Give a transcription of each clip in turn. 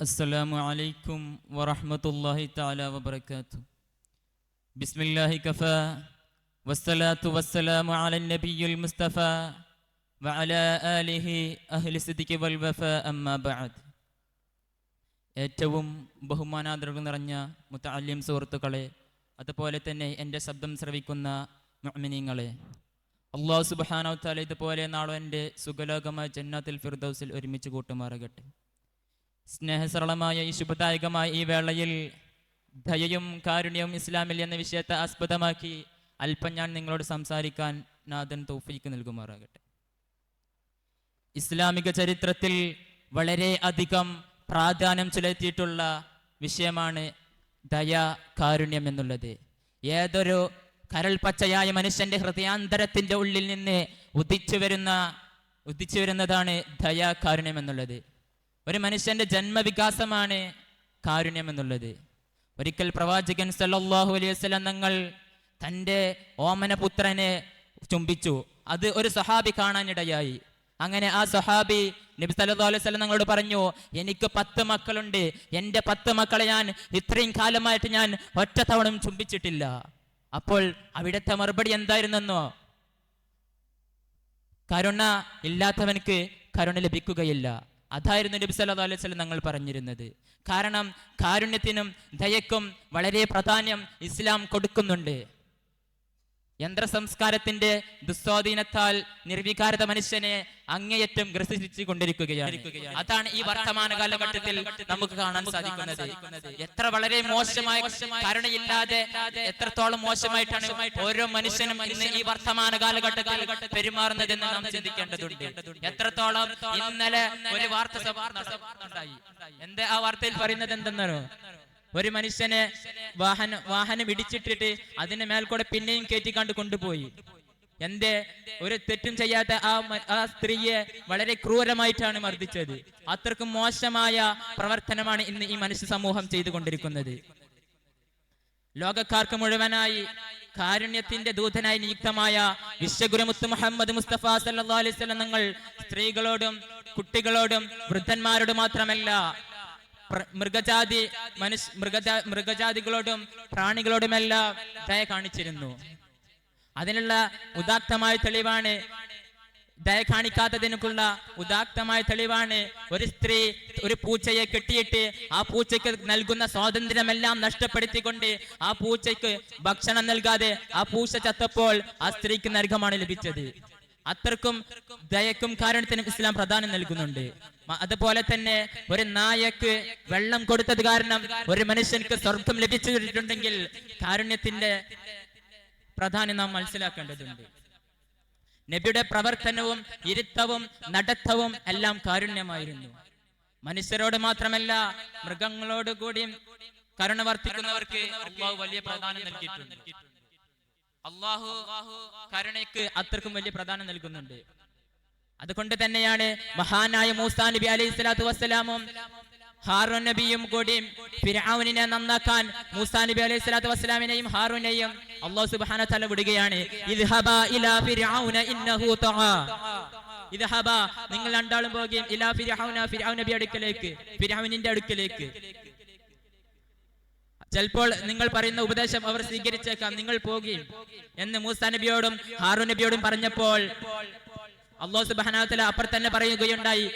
السلام عليكم ورحمة الله تعالى وبركاته بسم الله كفى والصلاة والسلام على النبي المصطفى وعلى آله أهل الصدق والوفاء أما بعد ഏറ്റവും ബഹുമാനാദരവ് നിറഞ്ഞ മുത്തല്യം സുഹൃത്തുക്കളെ അതുപോലെ തന്നെ എൻ്റെ ശബ്ദം ശ്രവിക്കുന്ന മുഅ്മിനീങ്ങളെ അള്ളാഹു സുബ്ഹാനഹു തആല ഇതുപോലെ നാളെ എൻ്റെ സുഖലോകമായ ജന്നാത്തിൽ ഫിർദൗസിൽ ഒരുമിച്ച് കൂട്ടുമാറാകട്ടെ സ്നേഹസരളമായ ഈ ശുഭദായകമായ ഈ വേളയിൽ ദയയും കാരുണ്യവും ഇസ്ലാമിൽ എന്ന വിഷയത്തെ ആസ്പദമാക്കി അല്പം ഞാൻ നിങ്ങളോട് സംസാരിക്കാൻ നാഥൻ തൗഫീക്ക് നൽകുമാറാകട്ടെ. ഇസ്ലാമിക ചരിത്രത്തിൽ വളരെ അധികം പ്രാധാന്യം ചെലുത്തിയിട്ടുള്ള വിഷയമാണ് ദയ കാരുണ്യം എന്നുള്ളത്. ഏതൊരു കരൾ പച്ചയായ മനുഷ്യന്റെ ഹൃദയാന്തരത്തിന്റെ ഉള്ളിൽ നിന്ന് ഉദിച്ചു വരുന്ന ഉദിച്ചു വരുന്നതാണ് ദയ കാരുണ്യം എന്നുള്ളത്. ഒരു മനുഷ്യന്റെ ജന്മവികാസമാണ് കാരുണ്യം എന്നുള്ളത്. ഒരിക്കൽ പ്രവാചകൻ സല്ലാഹു അലൈഹി വസല്ലം തങ്ങൾ തന്റെ ഓമനപുത്രനെ ചുംബിച്ചു. അത് ഒരു സഹാബി കാണാനിടയായി. അങ്ങനെ ആ സഹാബി നബി സല്ലു അലൈഹി സ്വലം തങ്ങളോട് പറഞ്ഞു എനിക്ക് പത്ത് മക്കളുണ്ട്. എന്റെ പത്ത് മക്കളെ ഞാൻ ഇത്രയും കാലമായിട്ട് ഞാൻ ഒറ്റ തവണ ചുംബിച്ചിട്ടില്ല. അപ്പോൾ അവിടുത്തെ മറുപടി എന്തായിരുന്നെന്നോ? കരുണ ഇല്ലാത്തവനക്ക് കരുണ ലഭിക്കുകയില്ല. അതായിരുന്നു നബി സല്ലല്ലാഹു അലൈഹി വസല്ലം ഞങ്ങൾ പറഞ്ഞിരുന്നത്. കാരണം കാരുണ്യത്തിനും ദയക്കും വളരെ പ്രാധാന്യം ഇസ്ലാം കൊടുക്കുന്നുണ്ട്. യന്ത്ര സംസ്കാരത്തിന്റെ ദുസ്വാധീനത്താൽ നിർവികാരത മനുഷ്യനെ അങ്ങേയറ്റം ഗ്രസിച്ചു കൊണ്ടിരിക്കുകയാണ് അതാണ് ഈ വർത്തമാന കാലഘട്ടത്തിൽ നമുക്ക് കാണാൻ സാധിക്കുന്നത്. എത്ര വളരെ മോശമായ കരുണയില്ലാതെ എത്രത്തോളം മോശമായിട്ടാണ് ഓരോ മനുഷ്യനും ഇന്ന് ഈ വർത്തമാന കാലഘട്ടത്തിൽ പെരുമാറുന്നതെന്ന് നാം ചിന്തിക്കേണ്ടതുണ്ട്. എത്രത്തോളം ഇന്നലെ ഒരു വാർത്ത എന്താ ആ വാർത്തയിൽ പറയുന്നത് എന്തെന്നോ ഒരു മനുഷ്യനെ വാഹനം വാഹനം ഇടിച്ചിട്ടിട്ട് അതിന്റെ മേൽക്കൂടെ പിന്നെയും കയറ്റിക്കാണ്ട് കൊണ്ടുപോയി. എന്റെ ഒരു തെറ്റും ചെയ്യാത്ത ആ ആ സ്ത്രീയെ വളരെ ക്രൂരമായിട്ടാണ് മർദ്ദിച്ചത്. അത്രക്കും മോശമായ പ്രവർത്തനമാണ് ഇന്ന് ഈ മനുഷ്യ സമൂഹം ചെയ്തുകൊണ്ടിരിക്കുന്നത്. ലോകക്കാർക്ക് മുഴുവനായി കാരുണ്യത്തിന്റെ ദൂതനായി നിയുക്തമായ വിശ്വഗുരു വിശ്വഗുരുമുത്ത് മുഹമ്മദ് മുസ്തഫ സല്ലാ അലൈഹി വസല്ലം തങ്ങൾ സ്ത്രീകളോടും കുട്ടികളോടും വൃദ്ധന്മാരോട് മാത്രമല്ല മൃഗജാതി മനുഷ്യ മൃഗജാ മൃഗജാതികളോടും പ്രാണികളോടുമെല്ലാം ദയ കാണിച്ചിരുന്നു. അതിനുള്ള ഉദാത്തമായ തെളിവാണ് ദയ കാണിക്കാത്തതിനുള്ള ഉദാത്തമായ തെളിവാണ് ഒരു സ്ത്രീ ഒരു പൂച്ചയെ കെട്ടിയിട്ട് ആ പൂച്ചയ്ക്ക് നൽകുന്ന സ്വാതന്ത്ര്യമെല്ലാം നഷ്ടപ്പെടുത്തിക്കൊണ്ട് ആ പൂച്ചയ്ക്ക് ഭക്ഷണം നൽകാതെ ആ പൂച്ച ചത്തപ്പോൾ ആ സ്ത്രീക്ക് നരകമാണ് ലഭിച്ചത്. അത്രക്കും ദയക്കും കാരണത്തിനും ഇസ്ലാം പ്രാധാന്യം നൽകുന്നുണ്ട്. അതുപോലെ തന്നെ ഒരു നായക്ക് വെള്ളം കൊടുത്തത് കാരണം ഒരു മനുഷ്യനക്ക് സ്വർഗം ലഭിച്ചിട്ടുണ്ടെങ്കിൽ കാരുണ്യത്തിന്റെ പ്രാധാന്യം നാം മനസ്സിലാക്കേണ്ടതുണ്ട്. നബിയുടെ പ്രവർത്തനവും ഇരുത്തവും നടത്തവും എല്ലാം കാരുണ്യമായിരുന്നു. മനുഷ്യരോട് മാത്രമല്ല മൃഗങ്ങളോട് കൂടിയും കരുണ വർത്തിക്കുന്നവർക്ക് വലിയ പ്രാധാന്യം നൽകിയിട്ടുണ്ട്. അള്ളാഹു കരുണയ്ക്ക് അത്രക്കും വലിയ പ്രാധാന്യം നൽകുന്നുണ്ട്. അതുകൊണ്ട് തന്നെയാണ് മഹാനായ മൂസാ നബി അലൈഹി സ്വലാത്തു വസ്സലാമും ഹാറൂൻ നബിയും കൂടി ഫിർഔനിനെ നന്നാക്കാൻ മൂസാ നബി അലൈഹി സ്വലാത്തു വസ്സലാമിനെയും ഹാറൂനെയും അള്ളാഹു സുബാന തല വിടുകയാണ്. ഇദ്ഹബാ ഇലാ ഫിർഔന ഇന്നഹു തഗാ ഇദ്ഹബ നിങ്ങൾ രണ്ടാളും പോകുകയും ഇലാ ഫിർഔന ഫിർഔൻ നബി അടുക്കലേക്ക് ഫിർഔനിന്റെ അടുക്കലേക്ക്. ചിലപ്പോൾ നിങ്ങൾ പറയുന്ന ഉപദേശം അവർ സ്വീകരിച്ചേക്കാം നിങ്ങൾ പോകുകയും എന്ന് മൂസാ നബിയോടും ഹാറൂൻ നബിയോടും പറഞ്ഞപ്പോൾ അള്ളാഹു സുബ്ഹാനഹു അപ്പുറത്തന്നെ പറയുകയുണ്ടായി.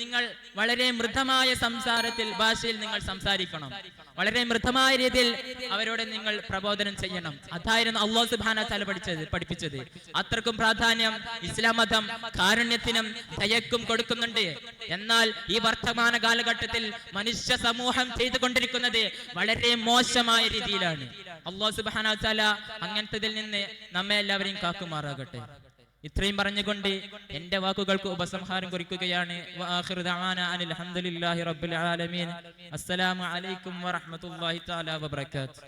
നിങ്ങൾ വളരെ മൃദമായ സംസാരത്തിൽ ഭാഷയിൽ നിങ്ങൾ സംസാരിക്കണം. വളരെ മൃദമായ രീതിയിൽ അവരോട് നിങ്ങൾ പ്രബോധനം ചെയ്യണം. അതായിരുന്നു അള്ളാഹു സുബാന തആല പഠിച്ചത് പഠിപ്പിച്ചത്. അത്രക്കും പ്രാധാന്യം ഇസ്ലാം മതം കാരുണ്യത്തിനും ദയക്കും കൊടുക്കുന്നുണ്ട്. എന്നാൽ ഈ വർത്തമാന കാലഘട്ടത്തിൽ മനുഷ്യ സമൂഹം ചെയ്തുകൊണ്ടിരിക്കുന്നത് വളരെ മോശമായ രീതിയിലാണ്. അള്ളാഹു സുബാന തആല അങ്ങനത്തതിൽ നിന്ന് നമ്മെ എല്ലാവരെയും കാക്കുമാറാകട്ടെ. ഇത്രയും പറഞ്ഞുകൊണ്ട് എന്റെ വാക്കുകൾക്ക് ഉപസംഹാരം കുറിക്കുകയാണ്. അസ്സലാമു അലൈക്കും വറഹ്മത്തുള്ളാഹി തആല വബറകാതുഹു.